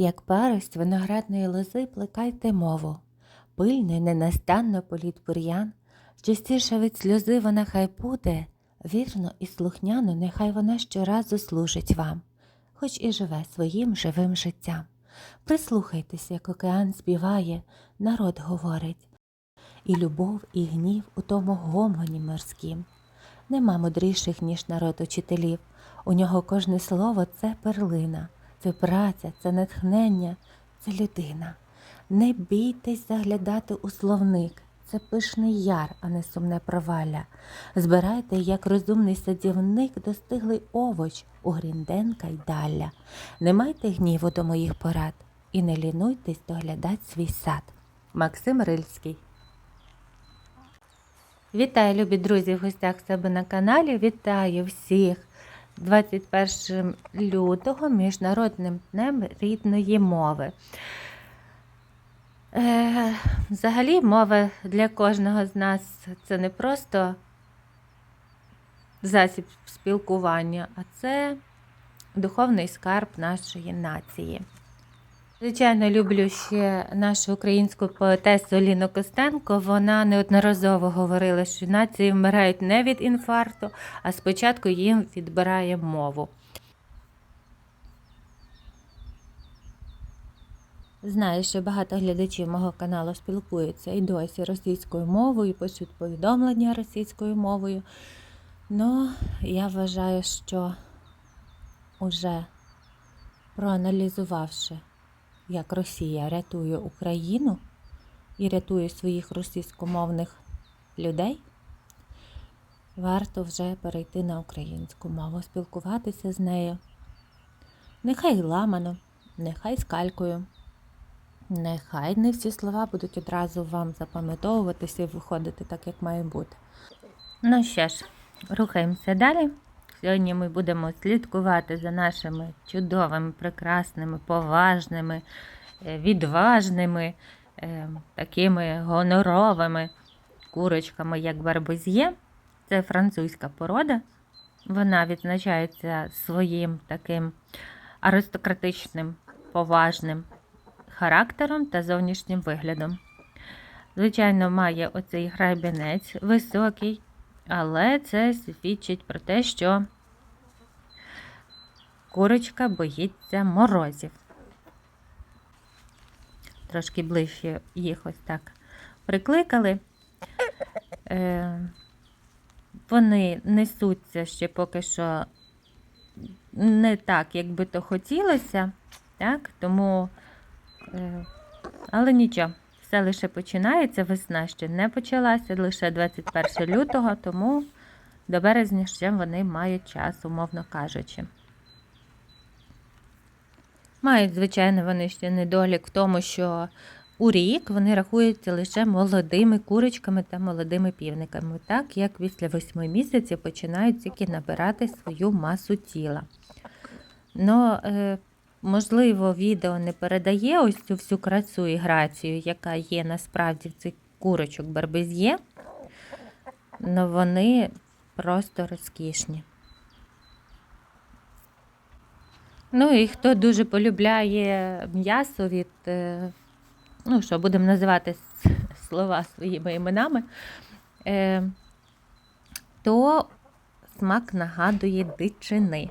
Як парость виноградної лози плекайте мову, пильно й ненастанно політ бур'ян, частіше від сльози вона хай буде, вірно і слухняно, нехай вона щоразу служить вам, хоч і живе своїм живим життям. Прислухайтесь, як океан співає, народ говорить, і любов, і гнів у тому гомоні морськім. Нема мудріших, ніж народ учителів. У нього кожне слово це перлина, це праця, це натхнення, це людина. Не бійтесь заглядати у словник, це пишний яр, а не сумне провалля. Збирайте, як розумний садівник, достиглий овоч у Грінденка й далля. Не майте гніву до моїх порад і не лінуйтесь доглядати свій сад. Максим Рильський Вітаю, любі друзі, в гостях себе на каналі. Вітаю всіх 21 лютого Міжнародним днем рідної мови. Е, взагалі, мова для кожного з нас це не просто засіб спілкування, а це духовний скарб нашої нації. Звичайно, люблю ще нашу українську поетесу Ліну Костенко. Вона неодноразово говорила, що нації вмирають не від інфаркту, а спочатку їм відбирає мову. Знаю, що багато глядачів мого каналу спілкуються і досі російською мовою, пишуть повідомлення російською мовою. Ну, я вважаю, що уже проаналізувавши як Росія рятує Україну і рятує своїх російськомовних людей, варто вже перейти на українську мову, спілкуватися з нею. Нехай ламано, нехай з калькою. Нехай не всі слова будуть одразу вам запам'ятовуватися і виходити так, як має бути. Ну що ж, рухаємося далі. Сьогодні ми будемо слідкувати за нашими чудовими, прекрасними, поважними, е, відважними, е, такими гоноровими курочками, як барбез'є. Це французька порода. Вона відзначається своїм таким аристократичним, поважним характером та зовнішнім виглядом. Звичайно, має оцей гребінець високий. Але це свідчить про те, що курочка боїться морозів. Трошки ближче їх ось так прикликали. Е, Вони несуться ще поки що не так, як би то хотілося, так? тому, е, але нічого. Все лише починається, весна ще не почалася, лише 21 лютого, тому до березня ще вони мають час, умовно кажучи. Мають, звичайно, вони ще недолік в тому, що у рік вони рахуються лише молодими курочками та молодими півниками, так як після 8 місяців починають тільки набирати свою масу тіла. Но, е, Можливо, відео не передає ось цю всю красу і грацію, яка є насправді в цих курочок барбез'є, але вони просто розкішні. Ну і хто дуже полюбляє м'ясо від, е, ну що, будемо називати слова своїми іменами, е, то смак нагадує дичини.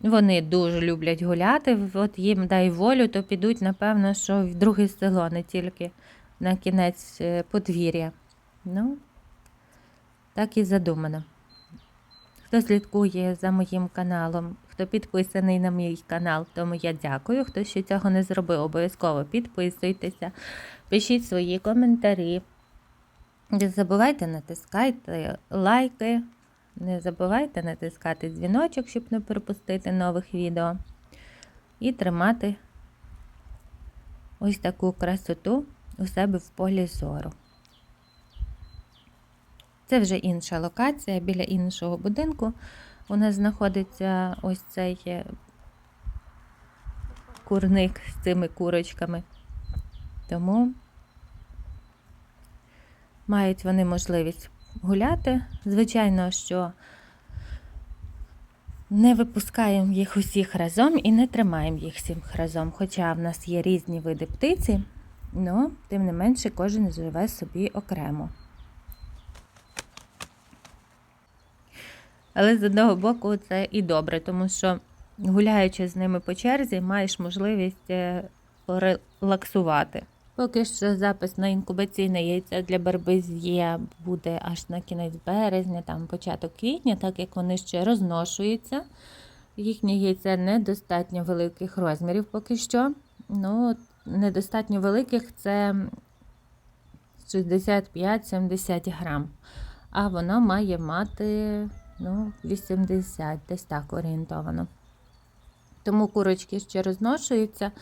Вони дуже люблять гуляти, от їм дай волю, то підуть, напевно, що в друге село, не тільки на кінець е, подвір'я. Ну, так і задумано. Хто слідкує за моїм каналом, хто підписаний на мій канал, тому я дякую. Хто ще цього не зробив, обов'язково підписуйтеся, пишіть свої коментарі. Не забувайте натискайте лайки. Не забувайте натискати дзвіночок, щоб не пропустити нових відео. І тримати ось таку красоту у себе в полі зору. Це вже інша локація біля іншого будинку. У нас знаходиться ось цей курник з цими курочками. Тому мають вони можливість гуляти. Звичайно, що Не випускаємо їх усіх разом і не тримаємо їх всіх разом. Хоча в нас є різні види птиці, але тим не менше кожен живе собі окремо. Але з одного боку це і добре, тому що гуляючи з ними по черзі, маєш можливість е, порелаксувати. Поки що запис на інкубаційне яйце для барбиз'є буде аж на кінець березня, там початок квітня, так як вони ще розношуються. Їхнє яйце недостатньо великих розмірів поки що. Ну, недостатньо великих це 65-70 грам. А воно має мати ну, 80, десь так орієнтовано. Тому курочки ще розношуються.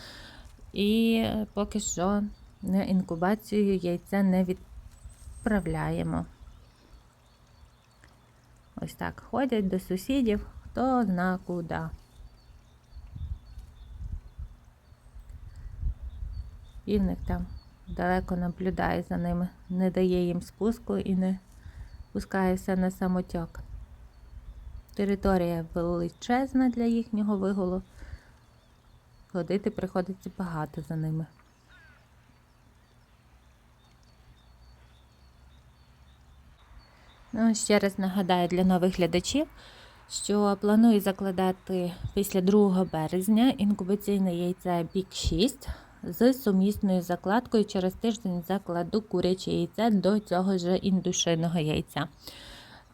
І поки що на інкубацію яйця не відправляємо. Ось так ходять до сусідів, хто зна куди. Півник там далеко наблюдає за ними, не дає їм спуску і не пускає все на самотьок. Територія величезна для їхнього вигулу. Ходити приходиться багато за ними. Ну, ще раз нагадаю для нових глядачів, що планую закладати після 2 березня інкубаційне яйце Бік 6 з сумісною закладкою. Через тиждень закладу куряче яйце до цього ж індушиного яйця.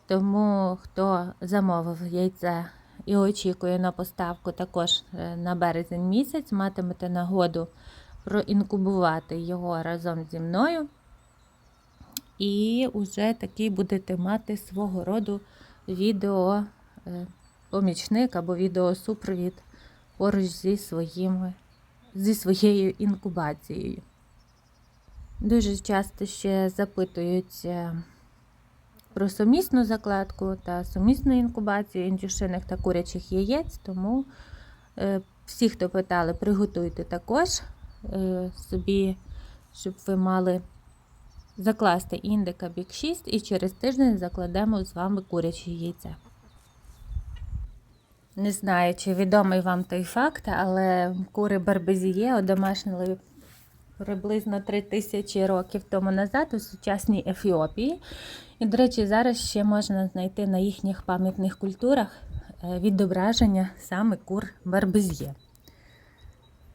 Тому хто замовив яйце і очікує на поставку також е, на березень місяць, матимете нагоду проінкубувати його разом зі мною. І вже такий будете мати свого роду відео е, помічник або відеосупровід поруч зі, своїми, зі своєю інкубацією. Дуже часто ще запитують е, про сумісну закладку та сумісну інкубацію індюшиних та курячих яєць, тому е, всі, хто питали, приготуйте також собі, щоб ви мали закласти індика бік 6 і через тиждень закладемо з вами куряче яйце. Не знаю, чи відомий вам той факт, але кури барбезіє одомашнили приблизно 3000 років тому назад у сучасній Ефіопії. І, до речі, зараз ще можна знайти на їхніх пам'ятних культурах е, відображення саме кур барбезіє.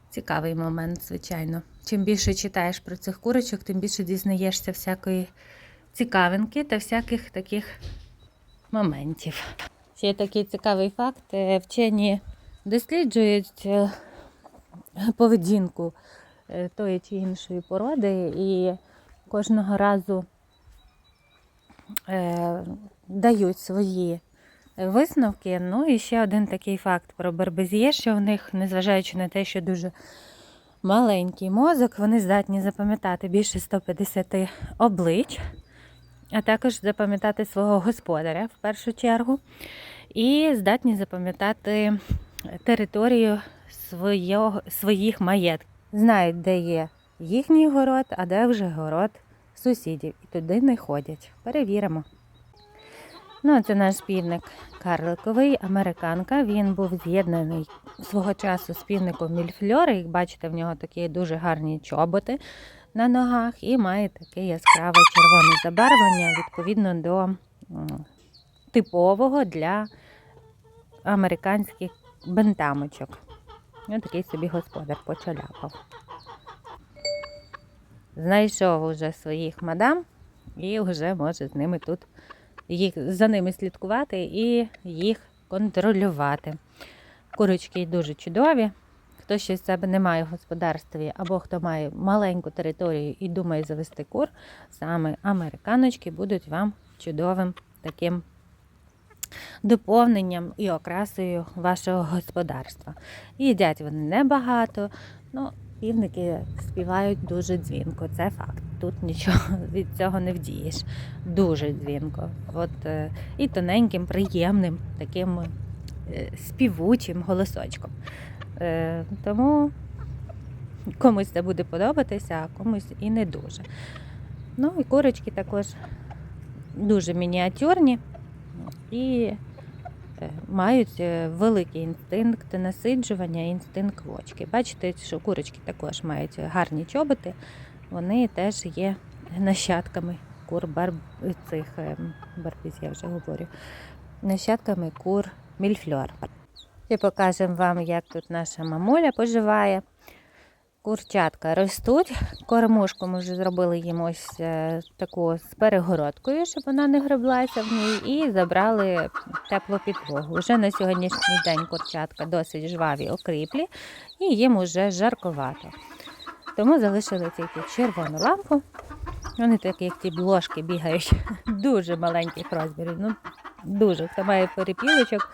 Цікавий момент, звичайно. Чим більше читаєш про цих курочок, тим більше дізнаєшся всякої цікавинки та всяких таких моментів. Ще такий цікавий факт: е, вчені досліджують е, поведінку е, тої чи іншої породи і кожного разу дають свої висновки. Ну і ще один такий факт про барбезіє, що у них, незважаючи на те, що дуже маленький мозок, вони здатні запам'ятати більше 150 облич, а також запам'ятати свого господаря в першу чергу. І здатні запам'ятати територію свого, своїх маєтків. Знають, де є їхній город, а де вже город сусідів. І туди не ходять. Перевіримо. Ну, це наш півник карликовий, американка. Він був з'єднаний свого часу з півником Мільфльори. Як бачите, в нього такі дуже гарні чоботи на ногах і має таке яскраве червоне забарвлення, відповідно до типового для американських бентамочок. Ось такий собі господар почаляпав. Знайшов уже своїх мадам і вже може з ними тут їх, за ними слідкувати і їх контролювати. Курочки дуже чудові. Хто ще з себе не має в господарстві, або хто має маленьку територію і думає завести кур, саме американочки будуть вам чудовим таким доповненням і окрасою вашого господарства. Їдять вони небагато, ну, півники співають дуже дзвінко, це факт. Тут нічого від цього не вдієш. Дуже дзвінко. От, е, І тоненьким, приємним, таким е, співучим голосочком. Е, тому комусь це буде подобатися, а комусь і не дуже. Ну і курочки також дуже мініатюрні і мають е, великий інстинкт насиджування, інстинкт вочки. Бачите, що курочки також мають гарні чоботи, вони теж є нащадками кур бар... цих е, барбіз, я вже говорю, нащадками кур мільфльор. І покажемо вам, як тут наша мамуля поживає. Курчатка ростуть. Кормушку ми вже зробили їм ось е, таку з перегородкою, щоб вона не греблася в ній, і забрали теплу підлогу. Вже на сьогоднішній день курчатка досить жваві, окріплі, і їм уже жарковато. Тому залишили тільки червону лампу. Вони так, як ті блошки бігають, дуже маленьких розмірів. Ну, дуже. Хто має перепілочок,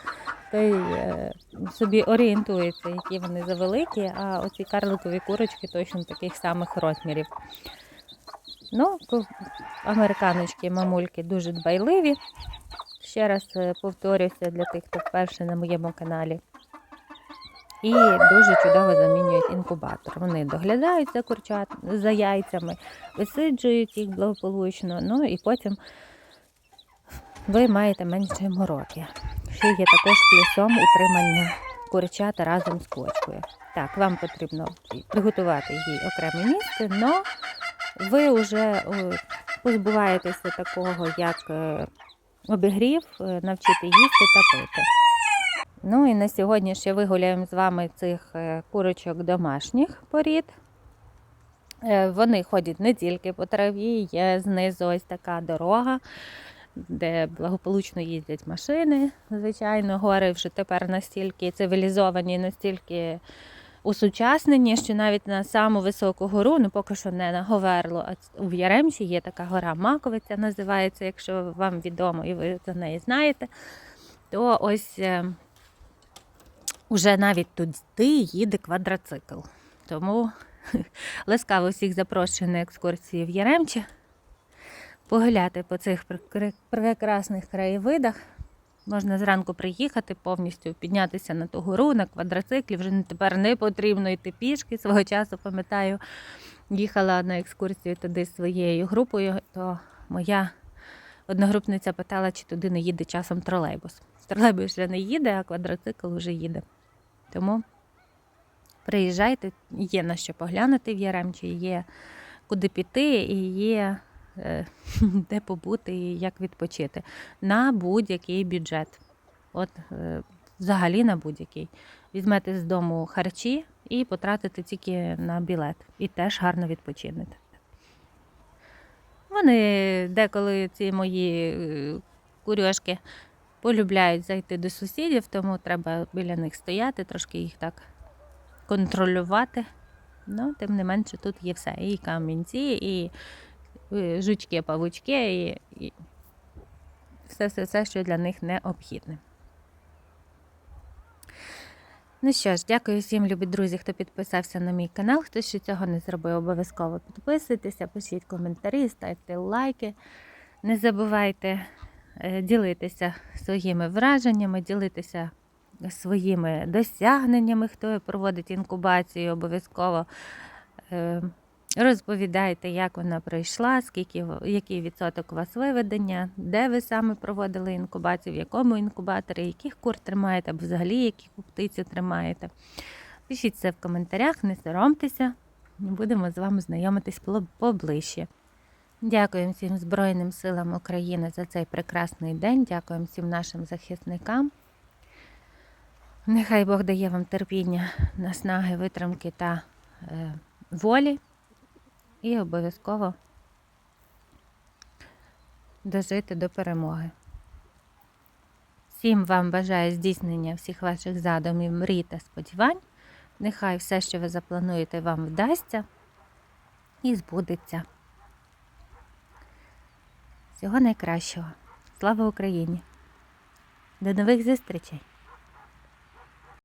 той е, собі орієнтується, які вони завеликі, а оці карликові курочки точно таких самих розмірів. Ну, американочки, мамульки дуже дбайливі. Ще раз е, повторюся для тих, хто вперше на моєму каналі. І дуже чудово замінюють інкубатор. Вони доглядають за курчат, за яйцями, висиджують їх благополучно, ну і потім ви маєте менше мороки. Ще є також плюсом утримання курчат разом з квочкою. Так, вам потрібно приготувати їй окреме місце, але ви вже позбуваєтеся такого, як е, обігрів, е, навчити їсти та пити. Ну і на сьогодні ще вигуляємо з вами цих е, курочок домашніх порід. Е, Вони ходять не тільки по траві, є знизу ось така дорога, де благополучно їздять машини. Звичайно, гори вже тепер настільки цивілізовані, настільки усучаснені, що навіть на саму високу гору, ну поки що не на Говерло, а у Яремчі є така гора Маковиця, називається, якщо вам відомо і ви за неї знаєте, то ось. Уже навіть туди їде квадроцикл. Тому ласкаво всіх запрошую на екскурсії в Яремче. Погуляти по цих прекрасних краєвидах. Можна зранку приїхати, повністю піднятися на ту гору на квадроциклі. Вже тепер не потрібно йти пішки. Свого часу, пам'ятаю, їхала на екскурсію туди зі своєю групою, то моя одногрупниця питала, чи туди не їде часом тролейбус. Тролейбус вже не їде, а квадроцикл вже їде. Тому приїжджайте, є на що поглянути в Яремчі, є куди піти і є е, де побути і як відпочити на будь-який бюджет. От е, взагалі на будь-який. Візьмете з дому харчі і потратите тільки на білет. І теж гарно відпочинете. Вони деколи ці мої е, курьошки полюбляють зайти до сусідів, тому треба біля них стояти, трошки їх так контролювати. Ну, тим не менше, тут є все. І камінці, і е, жучки, павучки, і, і все, все, все, що для них необхідне. Ну що ж, дякую всім, любі друзі, хто підписався на мій канал. Хто ще цього не зробив, обов'язково підписуйтеся, пишіть коментарі, ставте лайки. Не забувайте ділитися своїми враженнями, ділитися своїми досягненнями, хто проводить інкубацію, обов'язково е, розповідайте, як вона пройшла, скільки, який відсоток у вас виведення, де ви саме проводили інкубацію, в якому інкубаторі, яких кур тримаєте, або взагалі які птицю тримаєте. Пишіть це в коментарях, не соромтеся, будемо з вами знайомитись поближче. Дякуємо всім Збройним силам України за цей прекрасний день. Дякуємо всім нашим захисникам. Нехай Бог дає вам терпіння, наснаги, витримки та е, волі. І обов'язково дожити до перемоги. Всім вам бажаю здійснення всіх ваших задумів, мрій та сподівань. Нехай все, що ви заплануєте, вам вдасться і збудеться. Всього найкращого. Слава Україні! До нових зустрічей!